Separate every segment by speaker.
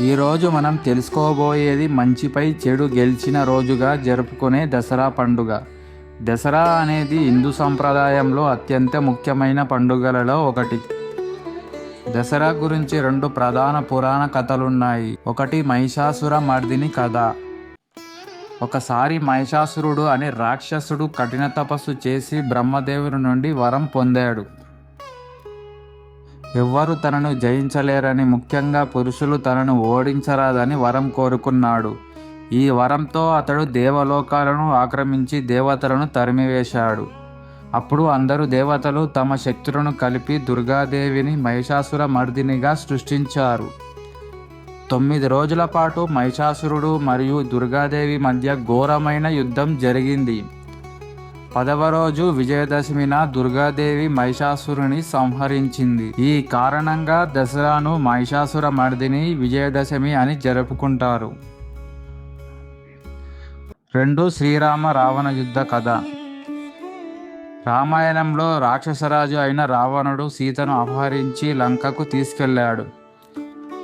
Speaker 1: ఈరోజు మనం తెలుసుకోబోయేది మంచిపై చెడు గెలిచిన రోజుగా జరుపుకునే దసరా పండుగ. దసరా అనేది హిందూ సంప్రదాయంలో అత్యంత ముఖ్యమైన పండుగలలో ఒకటి. దసరా గురించి రెండు ప్రధాన పురాణ కథలున్నాయి. ఒకటి మహిషాసుర మర్దిని కథ. ఒకసారి మహిషాసురుడు అనే రాక్షసుడు కఠిన తపస్సు చేసి బ్రహ్మదేవుని నుండి వరం పొందాడు. ఎవ్వరు తనను జయించలేరని ముఖ్యంగా పురుషులు తనను ఓడించరాదని వరం కోరుకున్నాడు. ఈ వరంతో అతడు దేవలోకాలను ఆక్రమించి దేవతలను తరిమివేశాడు. అప్పుడు అందరు దేవతలు తమ శక్తులను కలిపి దుర్గాదేవిని మహిషాసుర మర్దినిగా సృష్టించారు. తొమ్మిది రోజుల పాటు మహిషాసురుడు మరియు దుర్గాదేవి మధ్య ఘోరమైన యుద్ధం జరిగింది. పదవ రోజు విజయదశమిన దుర్గాదేవి మహిషాసురుని సంహరించింది. ఈ కారణంగా దసరాను మహిషాసుర మర్దిని విజయదశమి అని జరుపుకుంటారు. రెండు శ్రీరామ రావణ యుద్ధ కథ. రామాయణంలో రాక్షసరాజు అయిన రావణుడు సీతను అపహరించి లంకకు తీసుకెళ్ళాడు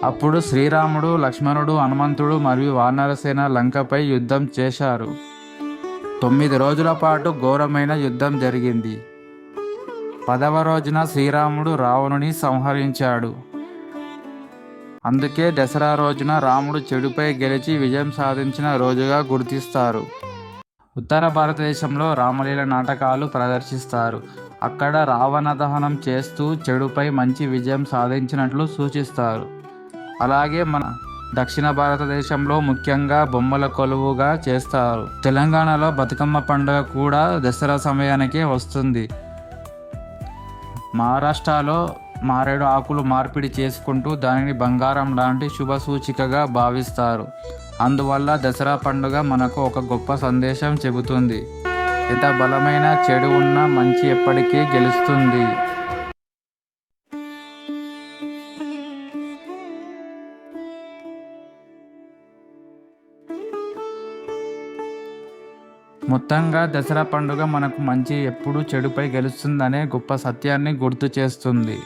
Speaker 1: అప్పుడు శ్రీరాముడు లక్ష్మణుడు హనుమంతుడు మరియు వానరసేన లంకపై యుద్ధం చేశారు. తొమ్మిది రోజుల పాటు ఘోరమైన యుద్ధం జరిగింది. పదవ రోజున శ్రీరాముడు రావణుని సంహరించాడు. అందుకే దసరా రోజున రాముడు చెడుపై గెలిచి విజయం సాధించిన రోజుగా గుర్తిస్తారు. ఉత్తర భారతదేశంలో రామలీల నాటకాలు ప్రదర్శిస్తారు. అక్కడ రావణ దహనం చేస్తూ చెడుపై మంచి విజయం సాధించినట్లు సూచిస్తారు. అలాగే మన దక్షిణ భారతదేశంలో ముఖ్యంగా బొమ్మల కొలువుగా చేస్తారు. తెలంగాణలో బతుకమ్మ పండుగ కూడా దసరా సమయానికే వస్తుంది. మహారాష్ట్రలో మారేడు ఆకులు మార్పిడి చేసుకుంటూ దానిని బంగారం లాంటి శుభ సూచికగా భావిస్తారు. అందువల్ల దసరా పండుగ మనకు ఒక గొప్ప సందేశం చెబుతుంది. ఎంత బలమైన చెడు ఉన్నా మంచి ఎప్పటికీ గెలుస్తుంది. మొత్తంగా దసరా పండుగ మనకు మంచి ఎప్పుడు చెడుపై గెలుస్తుందనే గొప్ప సత్యాన్ని గుర్తు చేస్తుంది.